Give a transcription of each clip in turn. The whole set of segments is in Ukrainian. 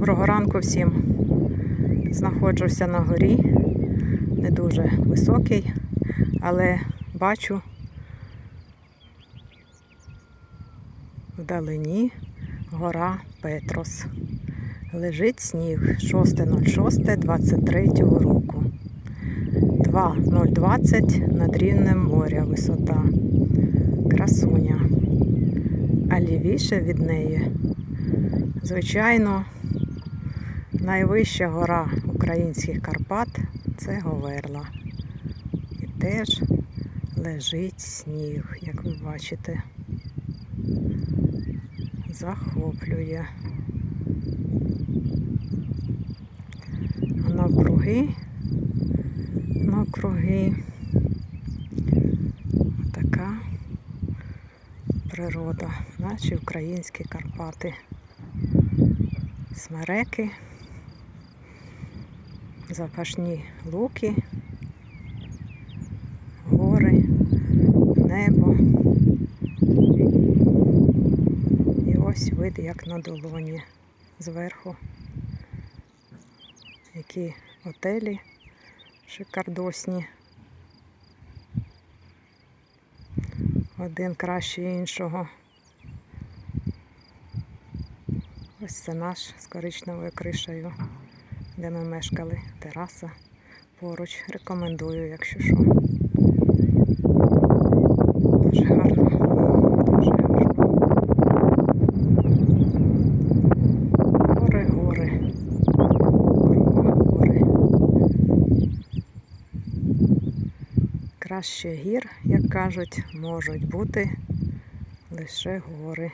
Доброго ранку всім. Знаходжуся на горі, не дуже високий, але бачу вдалині гора Петрос. Лежить сніг 6.06.23 року. 2.020 над рівнем моря висота. Красуня. А лівіше від неї Звичайно, найвища гора українських Карпат це Говерла. І теж лежить сніг, як ви бачите. Захоплює. А навкруги, навкруги така природа, наші українські Карпати смереки, запашні луки, гори, небо. І ось вид як на долоні зверху. Які готелі шикардосні. Один краще іншого. Ось це наш з коричневою кришею, де ми мешкали. Тераса поруч. Рекомендую, якщо що. Дуже гарно. Дуже гарно. Гори, гори. Кругом гори. Краще гір, як кажуть, можуть бути лише гори.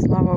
Слава